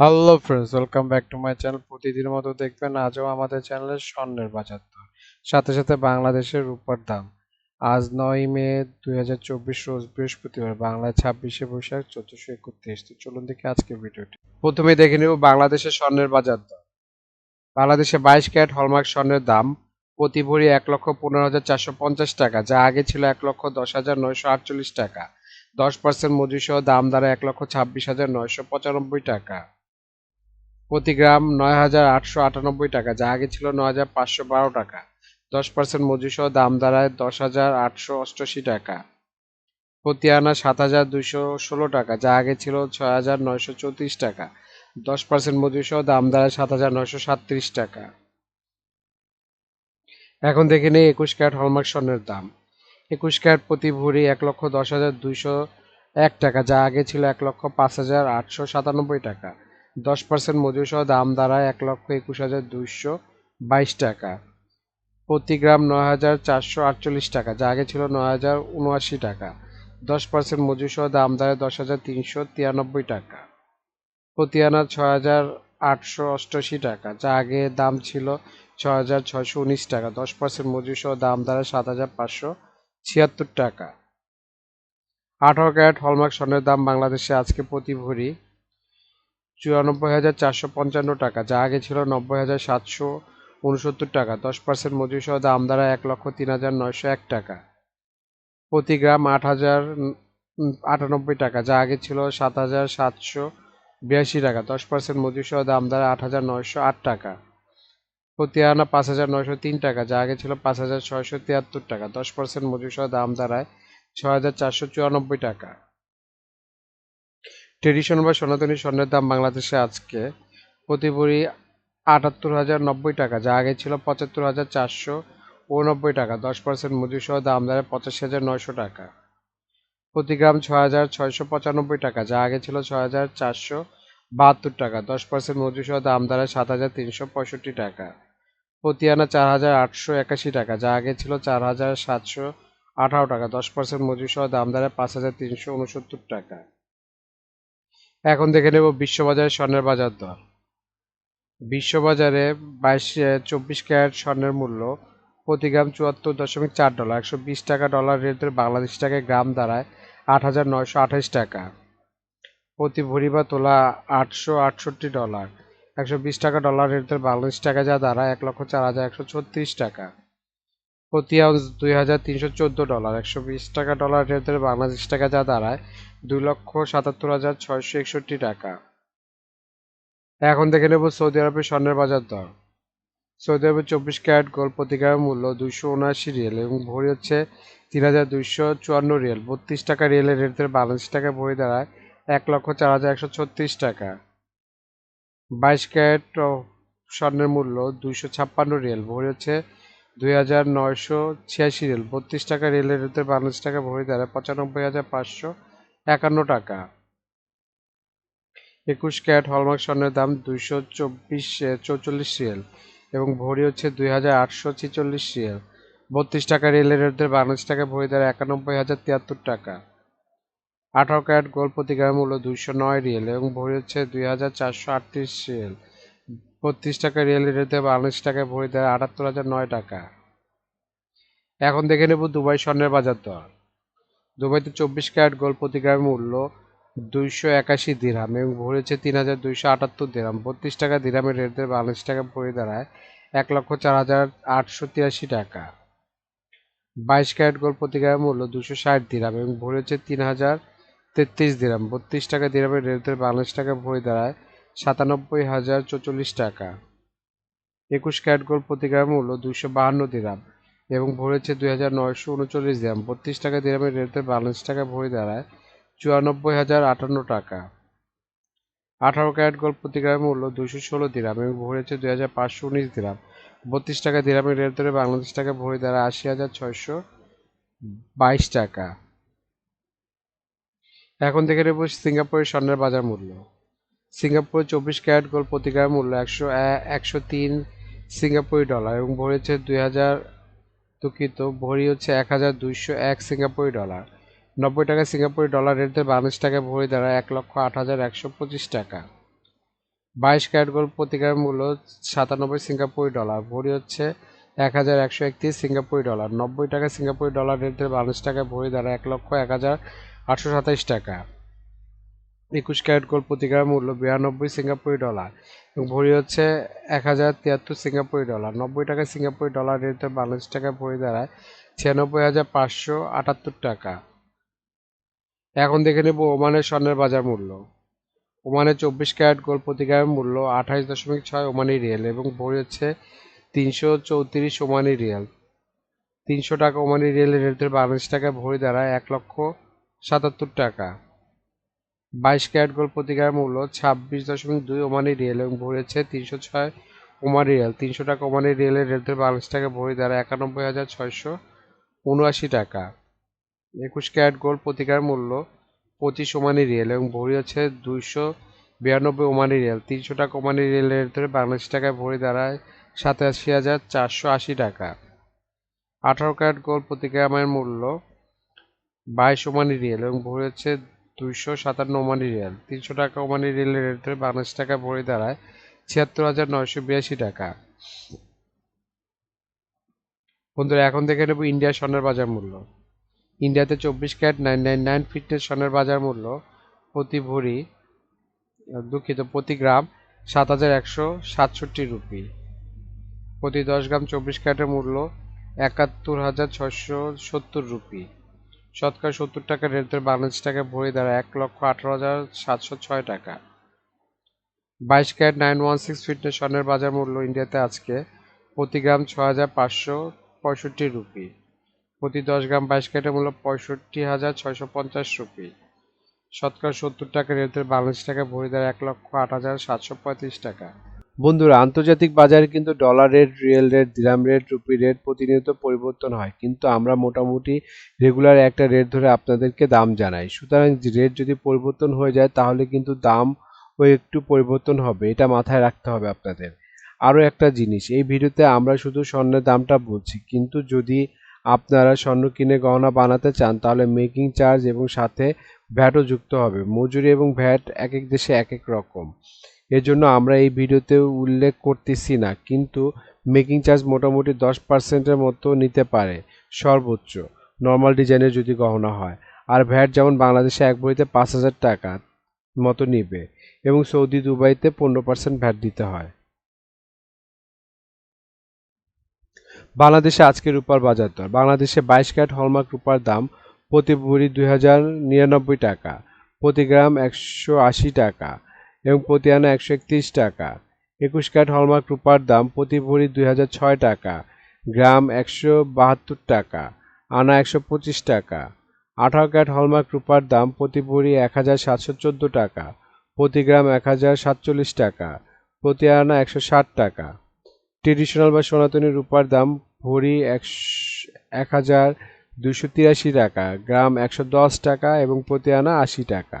Hello friends welcome back to my channel প্রতিদিনের মতো দেখবেন আজও আমাদের চ্যানেলে স্বর্ণের বাজার দর, সাথে সাথে বাংলাদেশের রূপার দাম। আজ নয় মে দুই হাজার চব্বিশ রোজ বৃহস্পতিবার, বাংলায় ছাব্বিশে বৈশাখ চোদ্দশো একত্রিশ। তো চলুন দেখি আজকে ভিডিওটি। প্রথমে দেখে নেব বাংলাদেশের স্বর্ণের বাজার দর। বাংলাদেশে বাইশ ক্যারেট হলমার্ক স্বর্ণের দাম প্রতি ভরি এক লক্ষ পনেরো হাজার চারশো পঞ্চাশ টাকা, যা আগে ছিল এক লক্ষ দশ হাজার নয়শো আটচল্লিশ টাকা। দশ পার্সেন্ট মজুরি সহ দাম দ্বারা এক লক্ষ ছাব্বিশ হাজার নয়শো পঁচানব্বই টাকা। প্রতি গ্রাম নয় হাজার আটশো আটানব্বই টাকা, যা আগে ছিল নয় হাজার পাঁচশো বারো টাকা। দশ পার্সেন্ট মজুরি সহ দাম দাঁড়ায় দশ হাজার আটশো অষ্টআশি টাকা। প্রতি আনা সাত হাজার দুইশো ষোলো টাকা, যা আগে ছিল ছয় হাজার নয়শো চৌত্রিশ টাকা। দশ পার্সেন্ট মজুরি সহ দাম দাঁড়ায় সাত হাজার নয়শো সাতত্রিশ টাকা। এখন দেখে নেই একুশ ক্যারেট হলমার্ক স্বর্ণের দাম। একুশ ক্যারেট প্রতি ভরি এক লক্ষ দশ হাজার দুইশো এক টাকা, যা আগে ছিল এক লক্ষ পাঁচ হাজার আটশো সাতানব্বই টাকা। দশ পার্সেন্ট মজুরি সহ দাম দাঁড়ায় এক লক্ষ একুশ হাজার দুইশো বাইশ টাকা। প্রতি গ্রাম নয় হাজার চারশো আটচল্লিশ টাকা, যা আগে ছিল নয় হাজার উনআশি টাকা। দশ পার্সেন্ট মজুরি সহ দাম দাঁড়ায় দশ হাজার তিনশো তিরানব্বই টাকা। প্রতি আনা ছয় হাজার আটশো অষ্টআশি টাকা, যা আগে দাম ছিল ছয় হাজার ছয়শো উনিশ টাকা। দশ পার্সেন্ট মজুরি সহ দাম দাঁড়ায় সাত হাজার পাঁচশো ছিয়াত্তর টাকা। আঠারো ক্যারেট হলমার্ক স্বর্ণের দাম বাংলাদেশে আজকে প্রতি ভরি চুরানব্বই হাজার চারশো পঞ্চান্ন টাকা, যা আগে ছিল নব্বই হাজার সাতশো উনসত্তর টাকা। দশ পার্সেন্ট মজুরি সহ দাম দ্বারা এক লক্ষ তিন হাজার নয়শো এক টাকা। প্রতি গ্রাম আট হাজার আটানব্বই টাকা, যা আগে ছিল সাত হাজার সাতশো বিরাশি টাকা। দশ পার্সেন্ট মজুরি সহ দাম দ্বারা আট হাজার নয়শো আট টাকা। প্রতি আনা পাঁচ হাজার নয়শো তিন টাকা, যা আগে ছিল পাঁচ হাজার ছয়শো তিয়াত্তর টাকা। দশ পার্সেন্ট মজুরি সহ দাম দাঁড়ায় ছয় হাজার চারশো চুরানব্বই টাকা। ট্রেডিশনাল বা সনাতনী স্বর্ণের দাম বাংলাদেশে আজকে প্রতি ভরি আটাত্তর হাজার নব্বই টাকা, যা আগে ছিল পঁচাত্তর হাজার চারশো উননব্বই টাকা, দশ পার্সেন্ট মজুরি সহ দাম দাঁড়ায় পঁচাশি হাজার নয়শো টাকা। প্রতি গ্রাম ছয় হাজার ছয়শো পঁচানব্বই টাকা, যা আগে ছিল ছয় হাজার চারশো বাহাত্তর টাকা, দশ পার্সেন্ট মজুরি সহ দাম দাঁড়ায় সাত হাজার তিনশো পঁয়ষট্টি টাকা। প্রতি আনা চার হাজার আটশো একাশি টাকা, যা আগে ছিল চার হাজার সাতশো আঠারো টাকা, দশ পার্সেন্ট মজুরি সহ দাম দাঁড়ায় পাঁচ হাজার তিনশো উনসত্তর টাকা। এখন দেখে নেব বিশ্ববাজারে স্বর্ণের বাজার দর। বিশ্ববাজারে বাইশ, চব্বিশ ক্যারেট স্বর্ণের মূল্য প্রতি গ্রাম চুয়াত্তর দশমিক চার ডলার, একশো বিশ টাকা ডলার রেটের বাংলাদেশ টাকায় গ্রাম দাঁড়ায় আট হাজার নয়শো আঠাশ টাকা। প্রতি ভরি বা তোলা আটশো আটষট্টি ডলার, একশো বিশ টাকা ডলার রেটের বাংলাদেশ টাকা যা দাঁড়ায় এক লক্ষ চার হাজার একশো ছত্রিশ টাকা। প্রতি আউন্স দুই হাজার তিনশো চোদ্দ ডলার, একশো বিশ টাকা ডলার রেটের বাংলাদেশ টাকা যা দাঁড়ায় দুই লক্ষ সাতাত্তর হাজার ছয়শো একষট্টি টাকা। এখন দেখে নেব সৌদি আরবের স্বর্ণের বাজার দর। সৌদি আরবের চব্বিশ ক্যারেট গোল্ড প্রতি মূল্য দুইশো উনআশি রিয়েল এবং ভরি হচ্ছে তিন হাজার দুইশো চুয়ান্ন রিয়েল। বত্রিশ টাকা রিয়েলের রেটের বাংলাদেশ টাকা ভরি দাঁড়ায় এক লক্ষ চার হাজার একশো ছত্রিশ টাকা। বাইশ ক্যারেট স্বর্ণের মূল্য দুইশো ছাপ্পান্ন রিয়েল, ভরি হচ্ছে দুই হাজার নয়শো ছিয়াশি রেল, বত্রিশ টাকা রেলের রেটের বাংলাদেশ টাকা ভরি দাঁড়ায় পঁচানব্বই হাজার পাঁচশো একান্ন টাকা। একুশ ক্যারেট হলমার্ক স্বর্ণের দাম দুইশো চব্বিশ চৌচল্লিশ রিয়েল এবং ভরি হচ্ছে দুই হাজার আটশো ছেচল্লিশ রিয়েল। বত্রিশ টাকা রেলের রেটের বাংলাদেশ টাকা ভরি দাঁড়ায় একানব্বই হাজার তিয়াত্তর টাকা। আঠারো ক্যারেট গোল্ড প্রতি গ্রাম মূল্য দুইশো নয় রিয়েল এবং ভরি হচ্ছে দুই হাজার চারশো আটত্রিশ রিয়েল। বত্রিশ টাকা রিয়েল রেটে বাংলাদেশ টাকায় ভরি দেয় আটাত্তর হাজার নয় টাকা। এখন দেখে নেব দুবাই স্বর্ণের বাজার দর। দুবাইতে চব্বিশ ক্যারেট গোল্ড প্রতি গ্রামের মূল্য দুইশো একাশি দিরাম এবং ভরেছে তিন হাজার দুইশো আটাত্তর দিরাম বত্রিশ টাকা দিরামের রেট দেয় বাংলাদেশ টাকা ভরে দাঁড়ায় এক লক্ষ চার হাজার আটশো তিরাশি টাকা। বাইশ ক্যারেট গোল্ড প্রতি গ্রামের মূল্য দুশো ষাট দিরাম এবং ভরেছে তিন হাজার তেত্রিশ দিরাম বত্রিশ টাকা দিরামের রেট দেয় বাংলাদেশ টাকা ভরে দাঁড়ায় সাতানব্বই হাজার চৌচল্লিশ টাকা। একুশ ক্যারেট গোল্ড প্রতি গ্রাম মূল্য দুইশো বাহান্ন দিরাম এবং ভরেছে দুই হাজার নয়শো উনচল্লিশ দিরাম। বত্রিশ টাকা দিরামের রেটের ব্যালেন্স টাকা ভরে দাঁড়ায় চুরানব্বই হাজার আটান্ন টাকা। আঠারো ক্যারেট গোল্ড প্রতি গ্রামের মূল্য দুইশো ষোলো দিরাম এবং ভরেছে দুই হাজার পাঁচশো উনিশ দিরাম। বত্রিশ টাকা দিরামের রেট ধরে বাংলাদেশ টাকা ভরে দাঁড়ায় আশি হাজার ছয়শো বাইশ টাকা। এখন দেখে নেব সিঙ্গাপুরের স্বর্ণের বাজার মূল্য। সিঙ্গাপুরে চব্বিশ ক্যারেট গোল্ড প্রতি মূল্য একশো একশো তিন সিঙ্গাপুরি ডলার এবং ভরি হচ্ছে দুই হাজার দুঃখিত, ভরি হচ্ছে এক হাজার দুইশো এক সিঙ্গাপুরি ডলার। নব্বই টাকা সিঙ্গাপুরি ডলার রেট বাংলাদেশ টাকা ভরি দাঁড়ায় এক লক্ষ আট হাজার একশো পঁচিশ টাকা। বাইশ ক্যারেট গোল্ড প্রতি মূল্য সাতানব্বই সিঙ্গাপুরি ডলার, ভরি হচ্ছে এক হাজার একশো একত্রিশ সিঙ্গাপুরি ডলার। নব্বই টাকা সিঙ্গাপুরি ডলার রেটে বাংলাদেশ টাকায় ভরি দ্বারা এক লক্ষ এক হাজার আটশো সাতাইশ টাকা। একুশ ক্যারেট গোল্ড প্রতি গ্রাম মূল্য বিরানব্বই সিঙ্গাপুরি ডলার এবং ভরি হচ্ছে এক হাজার তিয়াত্তর সিঙ্গাপুরি ডলার। নব্বই টাকা সিঙ্গাপুরি ডলার রেটে বাংলাদেশ টাকায় ভরি দাঁড়ায় ছিয়ানব্বই হাজার পাঁচশো আটাত্তর টাকা। এখন দেখে নেব ওমানের স্বর্ণের বাজার মূল্য। ওমানের চব্বিশ ক্যারেট গোল্ড প্রতি মূল্য আঠাশ দশমিক ছয় ওমানি রিয়েল এবং ভরি হচ্ছে তিনশো চৌত্রিশ ওমানি রিয়েল। তিনশো টাকা ওমানি রিয়েলের রেটের বাংলাদেশ টাকায় ভরি দাঁড়ায় এক লক্ষ সাতাত্তর টাকা। বাইশ ক্যারেট গোল্ড প্রতি গ্রাম মূল্য ছাব্বিশ দশমিক দুই ওমানি রিয়েল এবং ভরি হচ্ছে তিনশো ছয় ওমানি রিয়েল। তিনশো টাকা ওমানি রিয়েলের রেটের বাংলাদেশ টাকায় ভরি দাঁড়ায় একানব্বই হাজার ছয়শো উনআশি টাকা। একুশ ক্যারেট গোল্ড প্রতি গ্রাম মূল্য পঁচিশ ওমানি রিয়েল এবং ভরি হচ্ছে দুইশো বিরানব্বই ওমানি রিয়েল। তিনশো টাকা ওমানি রিয়েলের ধরে বাংলাদেশ টাকায় ভরি দাঁড়ায় সাতাশি হাজার চারশো আশি টাকা। আঠারো ক্যারেট গোল্ড প্রতি গ্রামের মূল্য বাইশ ওমানি রিয়েল এবং ভরি হচ্ছে দুইশো সাতান্ন ওমানি রিয়াল। তিনশো টাকা ওমানি রিয়েলের রেট বাংলাদেশ টাকায় ভরি দাঁড়ায় ছিয়াত্তর হাজার নয়শো বিরাশি টাকা। বন্ধুরা, এখন দেখে নেব ইন্ডিয়া স্বর্ণের বাজার মূল্য। ইন্ডিয়াতে চব্বিশ carat nine nine nine fineness স্বর্ণের বাজার মূল্য প্রতি ভরি দুঃখিত, প্রতি গ্রাম সাত হাজার একশো সাতষট্টি রুপি। প্রতি দশ গ্রাম চব্বিশ ক্যারেটের মূল্য একাত্তর হাজার ছশো সত্তর রুপি। শতকরা সত্তর টাকা রেট ধরে বাংলাদেশ টাকায় ভরি দ্বারা এক লক্ষ আঠারো হাজার সাতশো ছয় টাকা। বাইশ carat nine one six fineness স্বর্ণের বাজার মূল্য ইন্ডিয়াতে আজকে প্রতি গ্রাম ছ হাজার পাঁচশো পঁয়ষট্টি রুপি। প্রতি দশ গ্রাম বাইশ ক্যারেটের মূল্য পঁয়ষট্টি হাজার ছয়শো পঞ্চাশ রুপি। শতকরা সত্তর টাকা রেটের বাংলাদেশ টাকা ভরি দ্বারা এক লক্ষ আট হাজার সাতশো পঁয়ত্রিশ টাকা। বন্ধুরা, আন্তর্জাতিক বাজারে কিন্তু dollar rate riyal rate dirham rate rupee rate প্রতিনিয়ত পরিবর্তন হয়। কিন্তু আমরা মোটামুটি রেগুলার একটা রেট ধরে আপনাদেরকে দাম জানাই। সুতরাং রেট যদি পরিবর্তন হয়ে যায়, তাহলে কিন্তু দাম ও একটু পরিবর্তন হবে। এটা মাথায় রাখতে হবে আপনাদের। আরও একটা জিনিস, এই ভিডিওতে আমরা শুধু স্বর্ণের দামটা বলছি। কিন্তু যদি আপনারা স্বর্ণ কিনে গহনা বানাতে চান, তাহলে মেকিং চার্জ এবং সাথে ভ্যাটও যুক্ত হবে। মজুরি এবং ভ্যাট এক এক দেশে এক এক রকম। এজন্য আমরা এই ভিডিওতে উল্লেখ করতেছি না, কিন্তু মেকিং চার্জ মোটামুটি দশ পার্সেন্টের মতো নিতে পারে, সর্বোচ্চ। নর্মাল ডিজাইনের যদি গহনা হয়। আর ভ্যাট যেমন বাংলাদেশে এক বইতে পাঁচ হাজার টাকা মতো নিবে এবং সৌদি দুবাইতে পনেরো পার্সেন্ট ভ্যাট দিতে হয়। বাংলাদেশে আজকে রূপার বাজার দর। বাংলাদেশে বাইশ ক্যারেট হলমার্ক রূপার দাম প্রতি ভরি দুই হাজার নিরানব্বই টাকা, প্রতি গ্রাম একশো আশি টাকা। এবং প্রতি আনা একশো একত্রিশ টাকা। একুশ ক্যারেট হলমার্ক রূপার দাম প্রতি ভরি দুই হাজার ছয় টাকা। গ্রাম একশো বাহাত্তর টাকা। আনা একশো পঁচিশ টাকা। আঠারো ক্যারেট হলমার্ক রূপার দাম প্রতি ভরি এক হাজার সাতশো চোদ্দ টাকা। প্রতি গ্রাম এক হাজার সাতচল্লিশ টাকা। প্রতি আনা একশো ষাট টাকা। ট্রেডিশনাল বা সনাতনী রূপার দাম ভরি এক হাজার দুশো তিরাশি টাকা। গ্রাম একশো দশ টাকা এবং প্রতি আনা আশি টাকা।